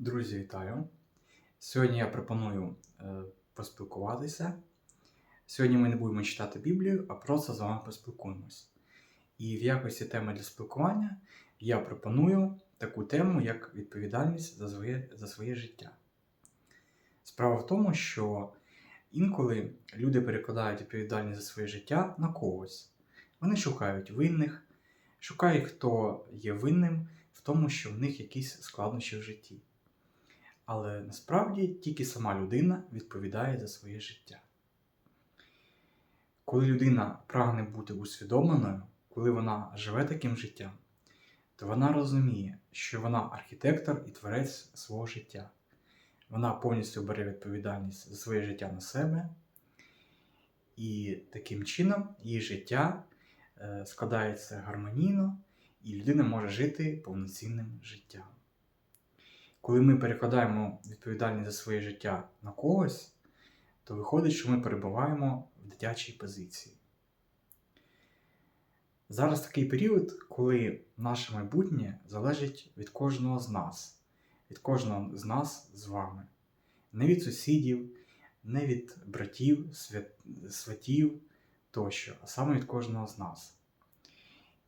Друзі, вітаю! Сьогодні я пропоную е, поспілкуватися. Сьогодні ми не будемо читати Біблію, а просто з вами поспілкуємось. І в якості теми для спілкування я пропоную таку тему, як відповідальність за своє, за своє життя. Справа в тому, що інколи люди перекладають відповідальність за своє життя на когось. Вони шукають винних, шукають, хто є винним в тому, що в них якісь складнощі в житті. Але насправді тільки сама людина відповідає за своє життя. Коли людина прагне бути усвідомленою, коли вона живе таким життям, то вона розуміє, що вона архітектор і творець свого життя. Вона повністю бере відповідальність за своє життя на себе, і таким чином її життя е, складається гармонійно, і людина може жити повноцінним життям. Коли ми перекладаємо відповідальність за своє життя на когось, то виходить, що ми перебуваємо в дитячій позиції. Зараз такий період, коли наше майбутнє залежить від кожного з нас, від кожного з нас з вами. Не від сусідів, не від братів, сватів тощо, а саме від кожного з нас.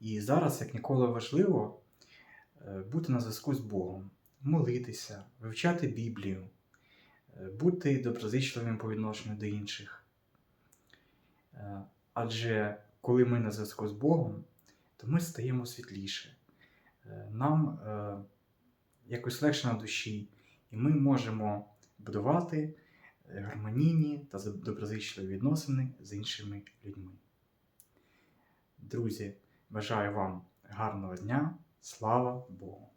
І зараз, як ніколи, важливо е, бути на зв'язку з Богом, молитися, вивчати Біблію, е, бути доброзичливим по відношенню до інших. Е, Адже коли ми на зв'язку з Богом, то ми стаємо світліше. Е, Нам якось легше на душі, і ми можемо будувати гармонійні та доброзичливі відносини з іншими людьми. Друзі, бажаю вам гарного дня! Слава Богу!